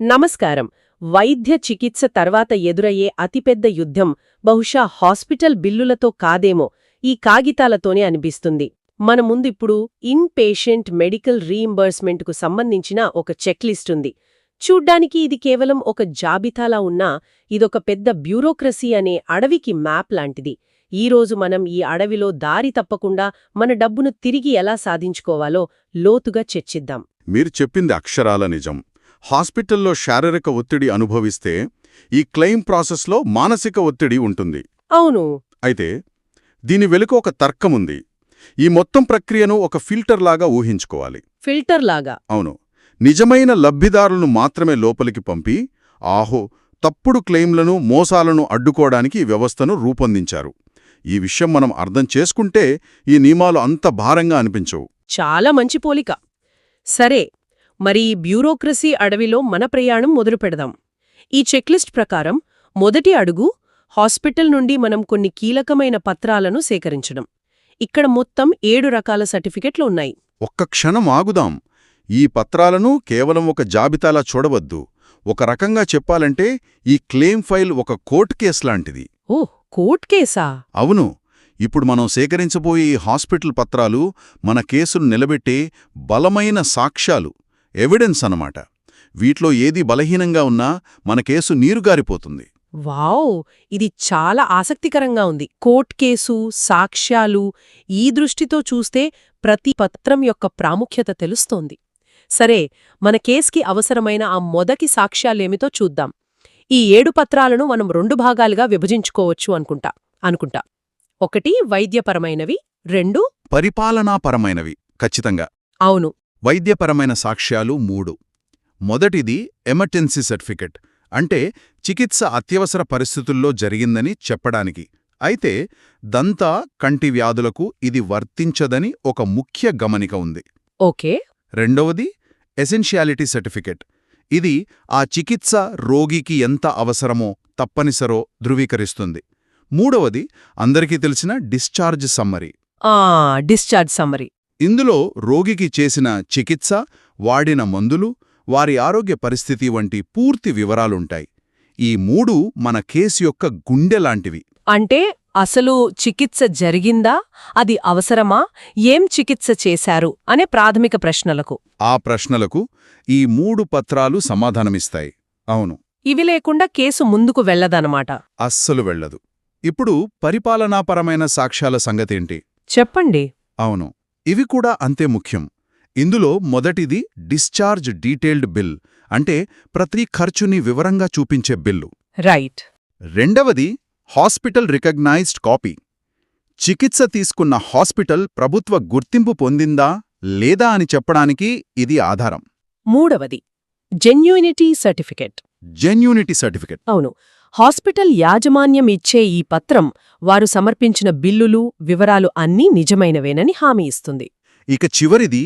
నమస్కారం. వైద్య చికిత్స తర్వాత ఎదురయ్యే అతిపెద్ద యుద్ధం బహుశా హాస్పిటల్ బిల్లులతో కాదేమో ఈ కాగితాలతోనే అనిపిస్తుంది. మన ముందిప్పుడు ఇన్ పేషెంట్ మెడికల్ రీఇంబర్స్మెంట్కు సంబంధించిన ఒక చెక్లిస్ట్ ఉంది. చూడ్డానికి ఇది కేవలం ఒక జాబితాలా ఉన్నా ఇదొక పెద్ద బ్యూరోక్రసీ అనే అడవికి మ్యాప్ లాంటిది. ఈరోజు మనం ఈ అడవిలో దారి తప్పకుండా మన డబ్బును తిరిగి ఎలా సాధించుకోవాలో లోతుగా చర్చిద్దాం. మీరు చెప్పింది అక్షరాల నిజం. హాస్పిటల్లో శారీరక ఒత్తిడి అనుభవిస్తే ఈ క్లెయిమ్ ప్రాసెస్లో మానసిక ఒత్తిడి ఉంటుంది. అవును. అయితే దీని వెనుక ఒక తర్కముంది ఈ మొత్తం ప్రక్రియను ఒక ఫిల్టర్ లాగా ఊహించుకోవాలి. ఫిల్టర్ లాగా. అవును. నిజమైన లబ్ధిదారులను మాత్రమే లోపలికి పంపి ఆహో తప్పుడు క్లెయిమ్లను మోసాలను అడ్డుకోవడానికి వ్యవస్థను రూపొందించారు. ఈ విషయం మనం అర్థం చేసుకుంటే ఈ నియమాలు అంత భారంగా అనిపించవు. చాలా మంచి పోలిక. సరే మరి ఈ బ్యూరోక్రసీ అడవిలో మన ప్రయాణం మొదలు పెడదాం ఈ చెక్లిస్ట్ ప్రకారం మొదటి అడుగు హాస్పిటల్ నుండి మనం కొన్ని కీలకమైన పత్రాలను సేకరించడం. ఇక్కడ మొత్తం ఏడు రకాల సర్టిఫికెట్లు ఉన్నాయి. ఒక్క క్షణం ఆగుదాం. ఈ పత్రాలను కేవలం ఒక జాబితాలా చూడవద్దు. ఒక రకంగా చెప్పాలంటే ఈ క్లెయిమ్ ఫైల్ ఒక కోర్టు కేసు లాంటిది. ఓ కోర్ట్ కేసా? అవును. ఇప్పుడు మనం సేకరించబోయే హాస్పిటల్ పత్రాలు మన కేసును నిలబెట్టే బలమైన సాక్ష్యాలు. ఎవిడెన్స్ అన్నమాట. వీటిలో ఏది బలహీనంగా ఉన్నా మన కేసు నీరుగారిపోతుంది. వావ్! ఇది చాలా ఆసక్తికరంగా ఉంది. కోర్ట్ కేసు సాక్ష్యాలు ఈ దృష్టితో చూస్తే ప్రతి పత్రం యొక్క ప్రాముఖ్యత తెలుస్తోంది. సరే మన కేస్కి అవసరమైన ఆ మొదటి సాక్ష్యాలేమితో చూద్దాం. ఈ ఏడు పత్రాలను మనం రెండు భాగాలుగా విభజించుకోవచ్చు అనుకుంటా అనుకుంటా. ఒకటి వైద్యపరమైనవి. రెండు పరిపాలనాపరమైనవి ఖచ్చితంగా. అవును. వైద్యపరమైన సాక్ష్యాలు మూడు. మొదటిది ఎమర్జెన్సీ సర్టిఫికెట్ అంటే చికిత్స అత్యవసర పరిస్థితుల్లో జరిగిందని చెప్పడానికి. అయితే దంతా కంటి వ్యాధులకు ఇది వర్తించదని ఒక ముఖ్య గమనిక ఉంది. ఓకే. రెండవది ఎసెన్షియాలిటీ సర్టిఫికెట్ ఇది ఆ చికిత్స రోగికి ఎంత అవసరమో తప్పనిసరో ధృవీకరిస్తుంది. మూడవది అందరికీ తెలిసిన డిశ్చార్జ్ సమ్మరీ. Discharge summary. ఇందులో రోగికి చేసిన చికిత్స వాడిన మందులు వారి ఆరోగ్య పరిస్థితి వంటి పూర్తి వివరాలుంటాయి. ఈ మూడు మన కేసు యొక్క గుండె లాంటివి. అంటే అసలు చికిత్స జరిగిందా? అది అవసరమా? ఏం చికిత్స చేశారు? అనే ప్రాథమిక ప్రశ్నలకు. ఆ ప్రశ్నలకు ఈ మూడు పత్రాలు సమాధానమిస్తాయి. అవును. ఇవి లేకుండా కేసు ముందుకు వెళ్ళదనమాట అస్సలు వెళ్ళదు. ఇప్పుడు పరిపాలనాపరమైన సాక్ష్యాల సంగతేంటి? చెప్పండి. అవును. ఇవి కూడా అంతే ముఖ్యం. ఇందులో మొదటిది డిశ్చార్జ్ డీటెయిల్డ్ బిల్ అంటే ప్రతి ఖర్చుని వివరంగా చూపించే బిల్లు. రైట్. రెండవది హాస్పిటల్ రికగ్నైజ్డ్ కాపీ. చికిత్స తీసుకున్న హాస్పిటల్ ప్రభుత్వ గుర్తింపు పొందిందా లేదా అని చెప్పడానికి ఇది ఆధారం. మూడవది జెన్యూనిటీ సర్టిఫికెట్. Genuinity certificate. అవును. హాస్పిటల్ యాజమాన్యం ఇచ్చే ఈ పత్రం వారు సమర్పించిన బిల్లులు వివరాలు అన్నీ నిజమైనవేనని హామీ ఇస్తుంది. ఇక చివరిది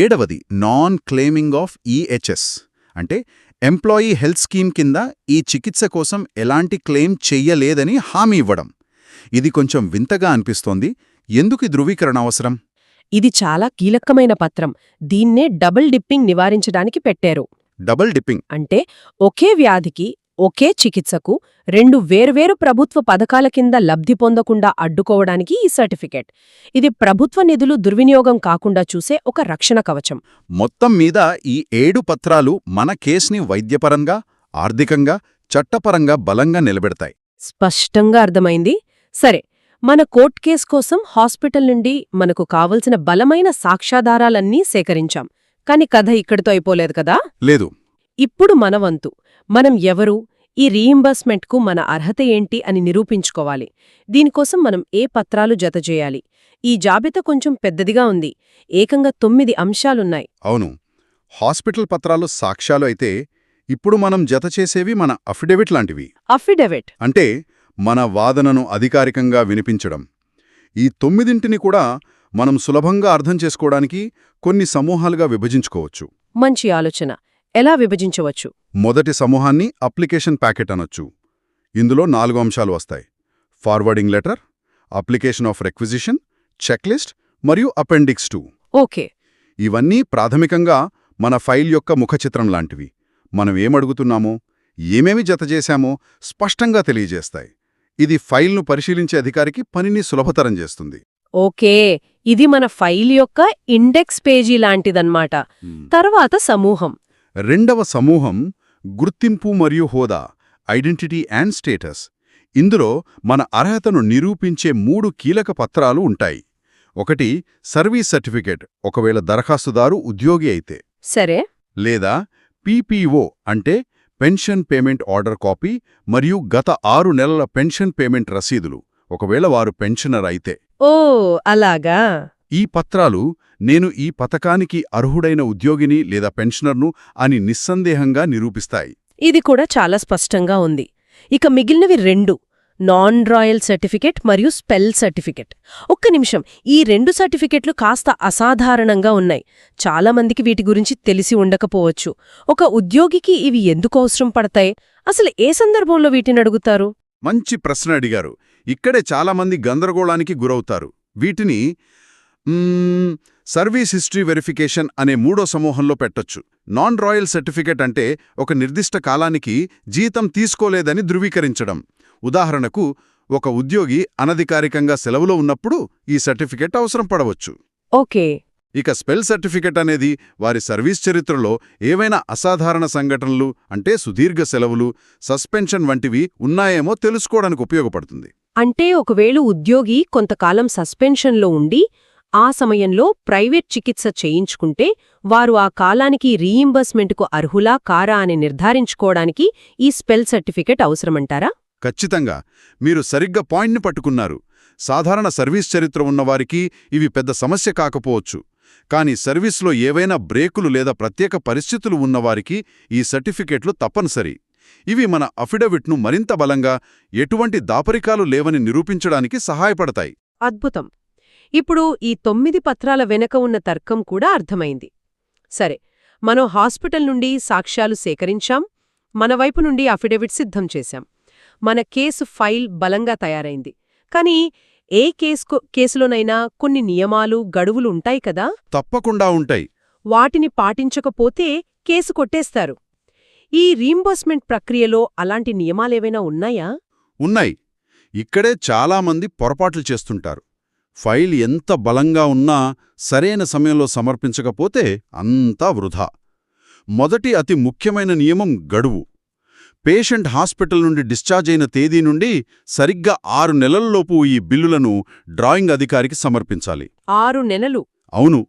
ఏడవది నాన్ క్లెయిమింగ్ ఆఫ్ ఈహెచ్ఎస్ అంటే ఎంప్లాయీ హెల్త్ స్కీమ్ కింద ఈ చికిత్స కోసం ఎలాంటి క్లెయిమ్ చెయ్యలేదని హామీ ఇవ్వడం. ఇది కొంచెం వింతగా అనిపిస్తోంది. ఎందుకు ధృవీకరణ అవసరం? ఇది చాలా కీలకమైన పత్రం. దీన్నే డబుల్ డిప్పింగ్ నివారించడానికి పెట్టారు. డబుల్ డిప్పింగ్ అంటే ఒకే వ్యాధికి ఒకే చికిత్సకు రెండు వేర్వేరు ప్రభుత్వ పథకాల కింద లబ్ధి పొందకుండా అడ్డుకోవడానికి ఈ సర్టిఫికెట్. ఇది ప్రభుత్వ నిధులు దుర్వినియోగం కాకుండా చూసే ఒక రక్షణ కవచం. మొత్తం మీద ఈ ఏడు పత్రాలు మన కేసుని వైద్యపరంగా ఆర్థికంగా చట్టపరంగా బలంగా నిలబెడతాయి. స్పష్టంగా అర్థమైంది? సరే మన కోర్ట్ కేస్ కోసం హాస్పిటల్ నుండి మనకు కావలసిన బలమైన సాక్ష్యాధారాలన్నీ సేకరించాం. కాని కథ ఇక్కడితో అయిపోలేదు కదా? లేదు. ఇప్పుడు మన వంతు. మనం ఎవరు? ఈ రీయింబర్స్మెంట్కు మన అర్హత ఏంటి అని నిరూపించుకోవాలి. దీనికోసం మనం ఏ పత్రాలు జతచేయాలి ఈ జాబితా కొంచెం పెద్దదిగా ఉంది. ఏకంగా తొమ్మిది అంశాలున్నాయి. అవును. హాస్పిటల్ పత్రాలు సాక్ష్యాలు అయితే ఇప్పుడు మనం జత చేసేవి మన అఫిడవిట్ లాంటివి. అఫిడవిట్. అంటే మన వాదనను అధికారికంగా వినిపించడం. ఈ తొమ్మిదింటిని కూడా మనం సులభంగా అర్థం చేసుకోవడానికి కొన్ని సమూహాలుగా విభజించుకోవచ్చు. మంచి ఆలోచన. ఎలా విభజించవచ్చు? మొదటి సమూహాన్ని అప్లికేషన్ ప్యాకెట్ అనొచ్చు. ఇందులో నాలుగు అంశాలు వస్తాయి. Forwarding letter application of requisition checklist మరియు అపెండిక్స్ టూ. ఓకే. ఇవన్నీ ప్రాథమికంగా మన ఫైల్ యొక్క ముఖచిత్రం లాంటివి. మనం ఏమడుగుతున్నామో ఏమేమి జతచేశామో స్పష్టంగా తెలియజేస్తాయి. ఇది ఫైల్ను పరిశీలించే అధికారికి పనిని సులభతరం చేస్తుంది. ఓకే. ఇది మన ఫైల్ యొక్క ఇండెక్స్ పేజీ లాంటిదన్నమాట తర్వాత సమూహం. రెండవ సమూహం గుర్తింపు మరియు హోదా ఐడెంటిటీ అండ్ స్టేటస్. ఇందులో మన అర్హతను నిరూపించే మూడు కీలక పత్రాలు ఉంటాయి. ఒకటి సర్వీస్ సర్టిఫికేట్ ఒకవేళ దరఖాస్తుదారు ఉద్యోగి అయితే. సరే. లేదా పీపీఓ అంటే పెన్షన్ పేమెంట్ ఆర్డర్ కాపీ మరియు గత ఆరు నెలల పెన్షన్ పేమెంట్ రసీదులు ఒకవేళ వారు పెన్షనర్ అయితే. ఓ అలాగా. ఈ పత్రాలు నేను ఈ పథకానికి అర్హుడైన ఉద్యోగిని లేదా పెన్షనర్ను అని నిస్సందేహంగా నిరూపిస్తాయి. ఇది కూడా చాలా స్పష్టంగా ఉంది. ఇక మిగిలినవి రెండు నాన్ రాయల్ సర్టిఫికెట్ మరియు స్పెల్ సర్టిఫికెట్. ఒక్క నిమిషం ఈ రెండు సర్టిఫికెట్లు కాస్త అసాధారణంగా ఉన్నాయి. చాలామందికి వీటి గురించి తెలిసి ఉండకపోవచ్చు. ఒక ఉద్యోగికి ఇవి ఎందుకు అవసరం పడతాయి? అసలు ఏ సందర్భంలో వీటిని అడుగుతారు? మంచి ప్రశ్న అడిగారు. ఇక్కడే చాలామంది గందరగోళానికి గురవుతారు. వీటిని సర్వీస్ హిస్టరీ వెరిఫికేషన్ అనే మూడో సమూహంలో పెట్టొచ్చు. నాన్ రాయల్ సర్టిఫికేట్ అంటే ఒక నిర్దిష్ట కాలానికి జీతం తీసుకోలేదని ధృవీకరించడం. ఉదాహరణకు ఒక ఉద్యోగి అనధికారికంగా సెలవులో ఉన్నప్పుడు ఈ సర్టిఫికేట్ అవసరం పడవచ్చు. ఓకే. ఇక స్పెల్ సర్టిఫికెట్ అనేది వారి సర్వీస్ చరిత్రలో ఏవైనా అసాధారణ సంఘటనలు అంటే సుదీర్ఘ సెలవులు సస్పెన్షన్ వంటివి ఉన్నాయేమో తెలుసుకోవడానికి ఉపయోగపడుతుంది. అంటే ఒకవేళ ఉద్యోగి కొంతకాలం సస్పెన్షన్లో ఉండి ఆ సమయంలో ప్రైవేట్ చికిత్స చేయించుకుంటే వారు ఆ కాలానికి రీయింబర్స్మెంట్కు అర్హులా కారా అని నిర్ధారించుకోవడానికి ఈ స్పెల్ సర్టిఫికెట్ అవసరమంటారా? ఖచ్చితంగా. మీరు సరిగ్గా పాయింట్ని పట్టుకున్నారు. సాధారణ సర్వీస్ చరిత్ర ఉన్నవారికి ఇవి పెద్ద సమస్య కాకపోవచ్చు. కానీ సర్వీస్లో ఏవైనా బ్రేకులు లేదా ప్రత్యేక పరిస్థితులు ఉన్నవారికి ఈ సర్టిఫికెట్లు తప్పనిసరి. ఇవి మన అఫిడవిట్ను మరింత బలంగా ఎటువంటి దాపరికాలు లేవని నిరూపించడానికి సహాయపడతాయి. అద్భుతం. ఇప్పుడు ఈ తొమ్మిది పత్రాల వెనక ఉన్న తర్కం కూడా అర్థమైంది. సరే మనం హాస్పిటల్ నుండి సాక్ష్యాలు సేకరించాం మన వైపు నుండి అఫిడవిట్ సిద్ధం చేశాం. మన కేసు ఫైల్ బలంగా తయారైంది. కానీ ఏ కేసుకో కేసులోనైనా కొన్ని నియమాలు గడువులు ఉంటాయి కదా? తప్పకుండా ఉంటాయి. వాటిని పాటించకపోతే కేసు కొట్టేస్తారు. ఈ రీంబర్స్మెంట్ ప్రక్రియలో అలాంటి నియమాలేవైనా ఉన్నాయా? ఉన్నాయి. ఇక్కడే చాలామంది పొరపాట్లు చేస్తుంటారు. ఫైల్ ఎంత బలంగా ఉన్నా సరైన సమయంలో సమర్పించకపోతే అంతా వృధా. మొదటి అతి ముఖ్యమైన నియమం గడువు. పేషెంట్ హాస్పిటల్ నుండి డిశ్చార్జ్ అయిన తేదీ నుండి సరిగ్గా ఆరు నెలల్లోపు ఈ బిల్లులను డ్రాయింగ్ అధికారికి సమర్పించాలి. ఆరు నెలలు. అవును.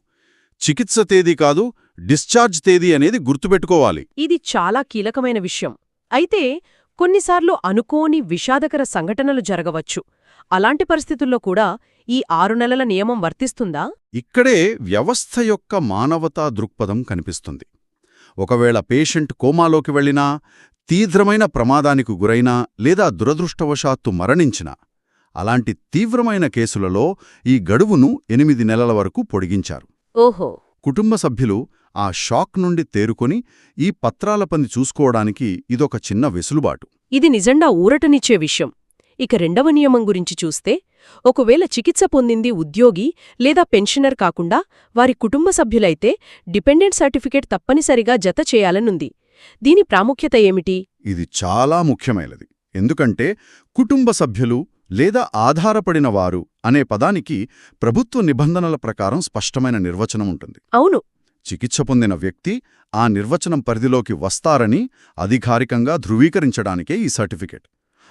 చికిత్స తేదీ కాదు డిశ్చార్జ్ తేదీ అనేది గుర్తుపెట్టుకోవాలి. ఇది చాలా కీలకమైన విషయం. అయితే కొన్నిసార్లు అనుకోని విషాదకర సంఘటనలు జరగవచ్చు. అలాంటి పరిస్థితుల్లో కూడా ఈ ఆరు నెలల నియమం వర్తిస్తుందా? ఇక్కడే వ్యవస్థ యొక్క మానవతా దృక్పథం కనిపిస్తుంది. ఒకవేళ పేషెంట్ కోమాలోకి వెళ్ళినా తీవ్రమైన ప్రమాదానికి గురైనా లేదా దురదృష్టవశాత్తు మరణించినా అలాంటి తీవ్రమైన కేసులలో ఈ గడువును ఎనిమిది నెలల వరకు పొడిగించారు. ఓహో! కుటుంబ సభ్యులు ఆ షాక్ నుండి తేరుకొని ఈ పత్రాల పని చూసుకోవడానికి ఇదొక చిన్న వెసులుబాటు. ఇది నిజంగా ఊరటనిచ్చే విషయం. ఇక రెండవ నియమం గురించి చూస్తే ఒకవేళ చికిత్స పొందింది ఉద్యోగి లేదా పెన్షనర్ కాకుండా వారి కుటుంబ సభ్యులైతే డిపెండెంట్ సర్టిఫికేట్ తప్పనిసరిగా జత చేయాలనుంది. దీని ప్రాముఖ్యత ఏమిటి? ఇది చాలా ముఖ్యమైనది. ఎందుకంటే కుటుంబ సభ్యులు లేదా ఆధారపడిన వారు అనే పదానికి ప్రభుత్వ నిబంధనల ప్రకారం స్పష్టమైన నిర్వచనం ఉంటుంది. అవును. చికిత్స పొందిన వ్యక్తి ఆ నిర్వచనం పరిధిలోకి వస్తారని అధికారికంగా ధృవీకరించడానికే ఈ సర్టిఫికెట్.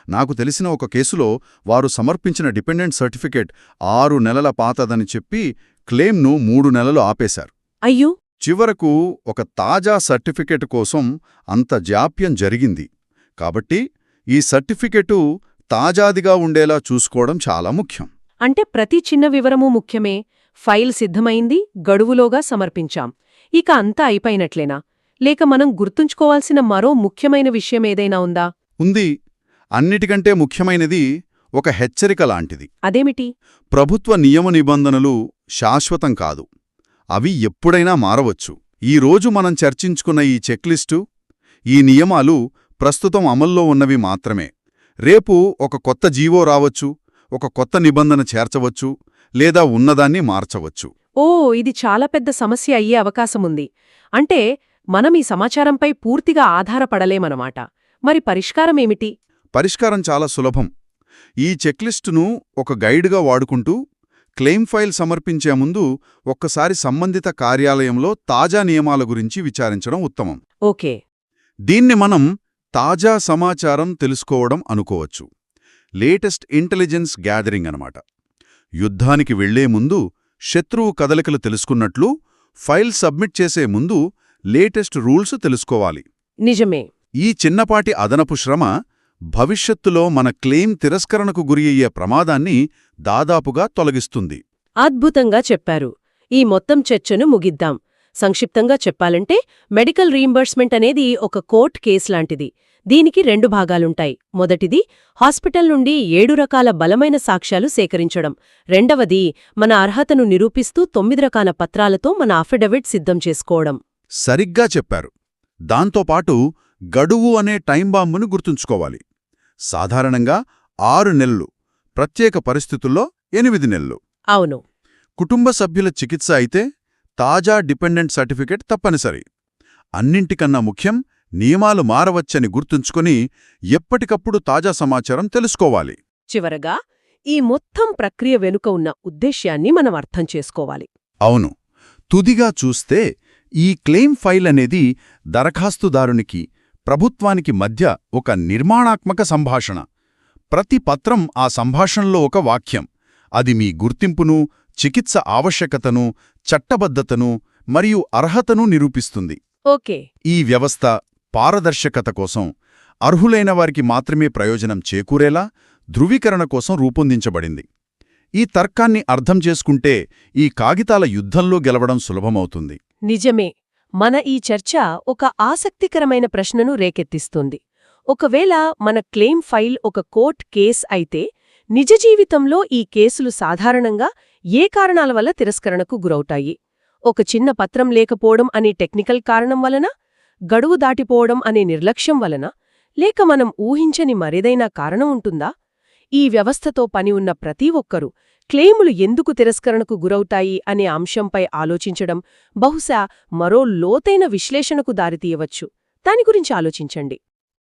నాకు తెలిసిన ఒక కేసులో వారు సమర్పించిన డిపెండెంట్ సర్టిఫికెట్ ఆరు నెలల పాతదని చెప్పి క్లెయిమ్ను మూడు నెలలు ఆపేశారు. అయ్యో! చివరకు ఒక తాజా సర్టిఫికెట్ కోసం అంత జాప్యం జరిగింది. కాబట్టి ఈ సర్టిఫికెటు తాజాదిగా ఉండేలా చూసుకోవడం చాలా ముఖ్యం. అంటే ప్రతి చిన్న వివరమూ ముఖ్యమే. ఫైల్ సిద్ధమైంది గడువులోగా సమర్పించాం. ఇక అంతా అయిపోయినట్లేనా? లేక మనం గుర్తుంచుకోవాల్సిన మరో ముఖ్యమైన విషయమేదైనా ఉందా? ఉంది. అన్నిటికంటే ముఖ్యమైనది ఒక హెచ్చరిక లాంటిది. అదేమిటి? ప్రభుత్వ నియమ నిబంధనలు శాశ్వతం కాదు. అవి ఎప్పుడైనా మారవచ్చు. ఈ రోజు మనం చర్చించుకున్న ఈ చెక్లిస్టు ఈ నియమాలు ప్రస్తుతం అమల్లో ఉన్నవి మాత్రమే. రేపు ఒక కొత్త జీవో రావచ్చు ఒక కొత్త నిబంధన చేర్చవచ్చు లేదా ఉన్నదాన్ని మార్చవచ్చు. ఓ ఇది చాలా పెద్ద సమస్య అయ్యే అవకాశముంది అంటే మనం ఈ సమాచారంపై పూర్తిగా ఆధారపడలేమనమాట మరి పరిష్కారమేమిటి పరిష్కారం చాలా సులభం. ఈ చెక్లిస్టును ఒక గైడ్గా వాడుకుంటూ క్లెయిమ్ ఫైల్ సమర్పించే ముందు ఒక్కసారి సంబంధిత కార్యాలయంలో తాజా నియమాల గురించి విచారించడం ఉత్తమం. ఓకే. దీన్ని మనం తాజా సమాచారం తెలుసుకోవడం అనుకోవచ్చు. లేటెస్ట్ ఇంటెలిజెన్స్ గ్యాదరింగ్ అనమాట యుద్ధానికి వెళ్ళే ముందు శత్రువు కదలికలు తెలుసుకున్నట్లు ఫైల్ సబ్మిట్ చేసే ముందు లేటెస్ట్ రూల్స్ తెలుసుకోవాలి. నిజమే. ఈ చిన్నపాటి అదనపు శ్రమ భవిష్యత్తులో మన క్లెయిమ్ తిరస్కరణకు గురి అయ్యే ప్రమాదాన్ని దాదాపుగా తొలగిస్తుంది. అద్భుతంగా చెప్పారు. ఈ మొత్తం చర్చను ముగిద్దాం. సంక్షిప్తంగా చెప్పాలంటే మెడికల్ రీయింబర్స్మెంట్ అనేది ఒక కోర్ట్ కేస్ లాంటిది. దీనికి రెండు భాగాలుంటాయి. మొదటిది హాస్పిటల్ నుండి ఏడు రకాల బలమైన సాక్ష్యాలు సేకరించడం. రెండవది మన అర్హతను నిరూపిస్తూ తొమ్మిది రకాల పత్రాలతో మన అఫిడవిట్ సిద్ధం చేసుకోవడం. సరిగ్గా చెప్పారు. దాంతోపాటు గడువు అనే టైం బాంబును గుర్తుంచుకోవాలి. సాధారణంగా ఆరు నెలలు ప్రత్యేక పరిస్థితుల్లో ఎనిమిది నెలలు. అవును. కుటుంబ సభ్యుల చికిత్స అయితే తాజా డిపెండెంట్ సర్టిఫికెట్ తప్పనిసరి. అన్నింటికన్నా ముఖ్యం నియమాలు మారవచ్చని గుర్తుంచుకొని ఎప్పటికప్పుడు తాజా సమాచారం తెలుసుకోవాలి. చివరగా ఈ మొత్తం ప్రక్రియ వెనుక ఉన్న ఉద్దేశ్యాన్ని మనం అర్థం చేసుకోవాలి. అవును. తుదిగా చూస్తే ఈ క్లెయిమ్ ఫైల్ అనేది దరఖాస్తుదారునికి ప్రభుత్వానికి మధ్య ఒక నిర్మాణాత్మక సంభాషణ. ప్రతి పత్రం ఆ సంభాషణలో ఒక వాక్యం. అది మీ గుర్తింపును చికిత్స ఆవశ్యకతను చట్టబద్ధతను మరియు అర్హతను నిరూపిస్తుంది. ఓకే. ఈ వ్యవస్థ పారదర్శకత కోసం అర్హులైన వారికి మాత్రమే ప్రయోజనం చేకూరేలా ధృవీకరణ కోసం రూపొందించబడింది. ఈ తర్కాన్ని అర్థం చేసుకుంటే ఈ కాగితాల యుద్ధంలో గెలవడం సులభమవుతుంది. నిజమే. మన ఈ చర్చ ఒక ఆసక్తికరమైన ప్రశ్నను రేకెత్తిస్తుంది. ఒకవేళ మన క్లెయిమ్ ఫైల్ ఒక కోర్ట్ కేస్ అయితే నిజ జీవితంలో ఈ కేసులు సాధారణంగా ఏ కారణాల వల్ల తిరస్కరణకు గురవుతాయి? ఒక చిన్న పత్రం లేకపోవడం అనే టెక్నికల్ కారణం వలన? గడువు దాటిపోవడం అనే నిర్లక్ష్యం వలన? లేక మనం ఊహించని మరేదైనా కారణం ఉంటుందా? ఈ వ్యవస్థతో పని ఉన్న ప్రతి ఒక్కరూ క్లెయిములు ఎందుకు తిరస్కరణకు గురవుతాయి అనే అంశంపై ఆలోచించడం బహుశా మరో లోతైన విశ్లేషణకు దారితీయవచ్చు. దాని గురించి ఆలోచించండి.